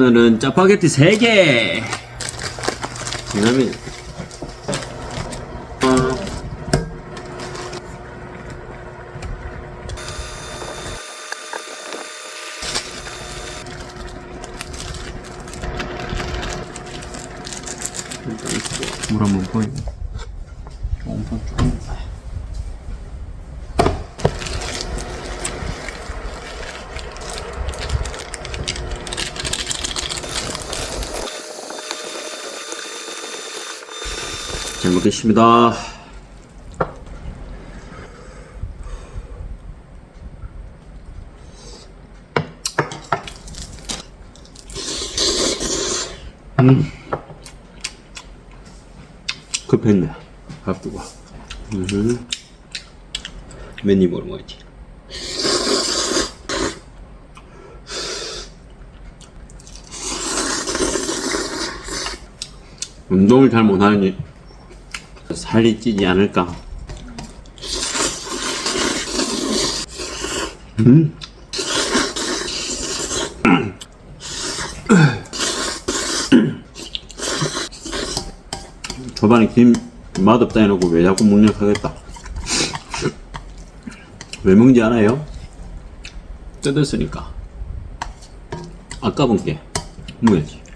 오늘은 짜파게티 3개! 미남이 어, 물 한번 보이고 엄청 조금 잘 먹겠습니다. 음. 급했네. 밥 두고. 음. 맨 입으로 먹어야지. 운동을 잘 못하니 살이 찌지 않을까. 음. 초반에 김 맛없다 해놓고 왜 자꾸 먹냐 하겠다. 왜 먹는지 알아요? 뜯었으니까. 아까운 게 먹어야지.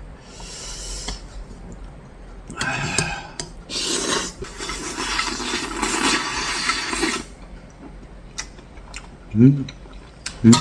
음. 음.